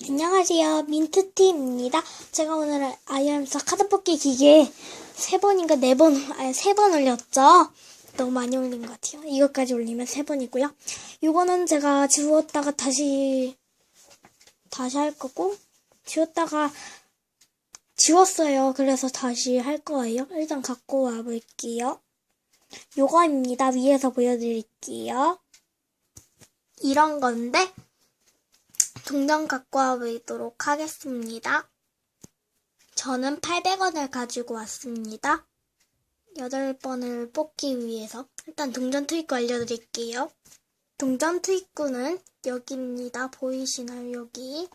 안녕하세요. 민트팀입니다. 제가 오늘 아이엠사 카드 뽑기 기계 세 번인가 네 번, 아니 세 번 올렸죠? 너무 많이 올린 것 같아요. 이것까지 올리면 세 번이고요. 이거는 제가 지웠다가 다시, 다시 할 거고, 지웠다가 지웠어요. 그래서 다시 할 거예요. 일단 갖고 와 볼게요. 요거입니다. 위에서 보여드릴게요. 이런 건데, 동전 갖고 와보도록 하겠습니다. 저는 800원을 가지고 왔습니다. 8번을 뽑기 위해서 일단 동전 투입구 알려드릴게요. 동전 투입구는 여기입니다. 보이시나요? 여기.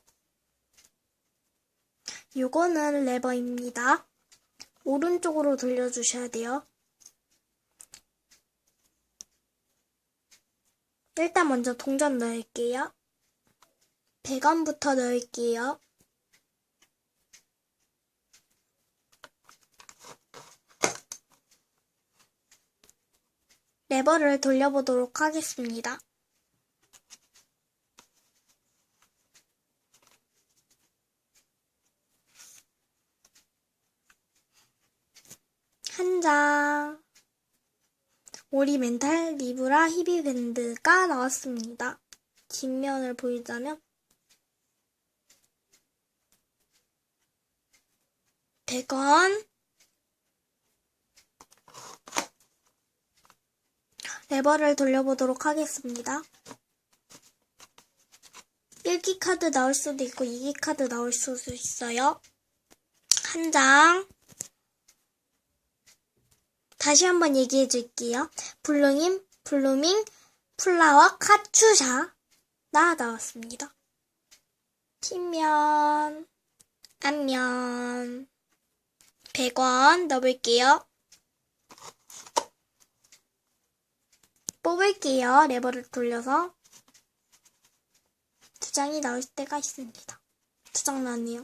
요거는 레버입니다. 오른쪽으로 돌려주셔야 돼요. 일단 먼저 동전 넣을게요. 100원부터 넣을게요. 레버를 돌려보도록 하겠습니다. 한 장. 오리 멘탈 리브라 히비밴드가 나왔습니다. 뒷면을 보이자면 100원 레버를 돌려보도록 하겠습니다. 1기 카드 나올 수도 있고 2기 카드 나올 수도 있어요. 한 장. 다시 한번 얘기해 줄게요. 블루밍, 블루밍, 플라워, 카츄샤. 나 나왔습니다. 뒷면, 앞면. 100원 넣어볼게요. 뽑을게요. 레버를 돌려서. 두 장이 나올 때가 있습니다. 두 장 나네요.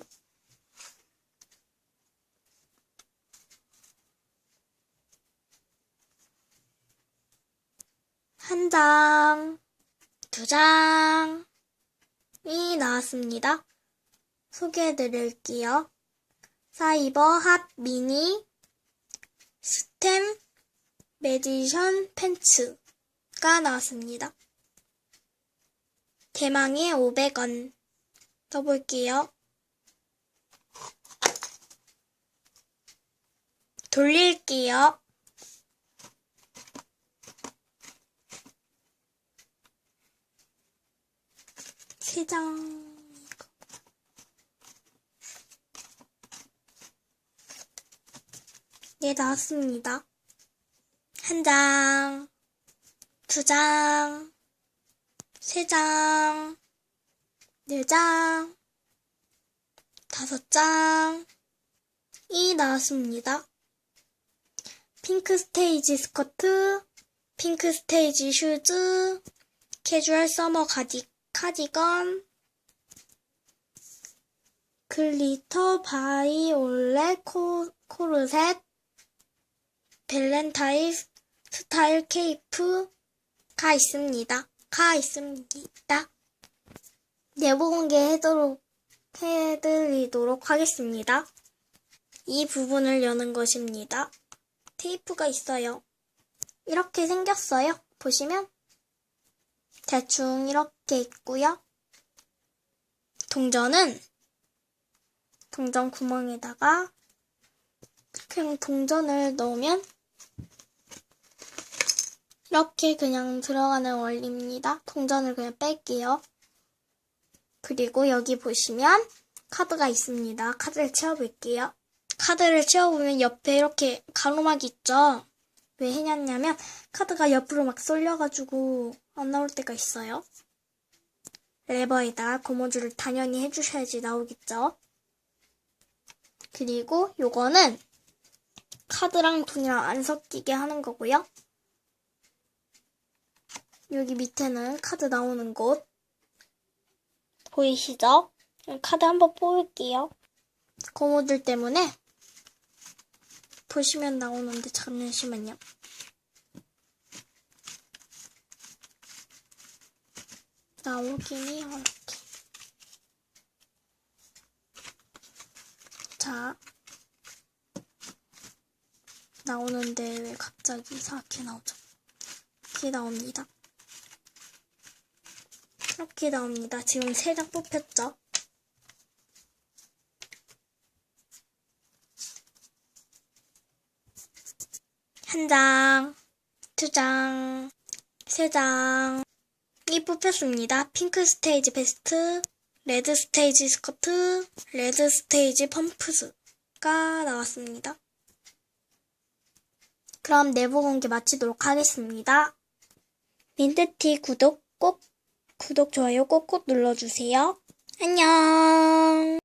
한 장, 두 장이 나왔습니다. 소개해 드릴게요. 사이버 핫 미니 스템 매지션 팬츠가 나왔습니다. 대망의 500원 떠볼게요. 돌릴게요. 세 장. 네, 나왔습니다. 한 장, 두 장, 세 장, 네 장, 다섯 장, 이 나왔습니다. 핑크 스테이지 스커트, 핑크 스테이지 슈즈, 캐주얼 서머 가디, 카디건, 글리터 바이올렛 코, 코르셋, 밸런타인 스타일 케이프가 있습니다. 가 있습니다. 내부 공개 해도록 해드리도록 하겠습니다. 이 부분을 여는 것입니다. 테이프가 있어요. 이렇게 생겼어요. 보시면 대충 이렇게 있고요. 동전은 동전 구멍에다가 그냥 동전을 넣으면 이렇게 그냥 들어가는 원리입니다. 동전을 그냥 뺄게요. 그리고 여기 보시면 카드가 있습니다. 카드를 채워볼게요. 카드를 채워보면 옆에 이렇게 가로막이 있죠? 왜 해놨냐면 카드가 옆으로 막 쏠려가지고 안 나올 때가 있어요. 레버에다 고무줄을 당연히 해주셔야지 나오겠죠? 그리고 요거는 카드랑 돈이랑 안 섞이게 하는 거고요. 여기 밑에는 카드 나오는 곳 보이시죠? 카드 한번 뽑을게요. 고무줄 때문에 보시면 나오는데 잠시만요. 나오긴 해요. 이렇게. 자. 나오는데 왜 갑자기 이상하게 나오죠? 이렇게 나옵니다. 이렇게 나옵니다. 지금 세장 뽑혔죠? 한 장, 두 장, 세 장. 이 뽑혔습니다. 핑크 스테이지 베스트, 레드 스테이지 스커트, 레드 스테이지 펌프스가 나왔습니다. 그럼 내부 공개 마치도록 하겠습니다. 민트티 구독 꼭, 구독, 좋아요 꼭꼭 눌러주세요. 안녕!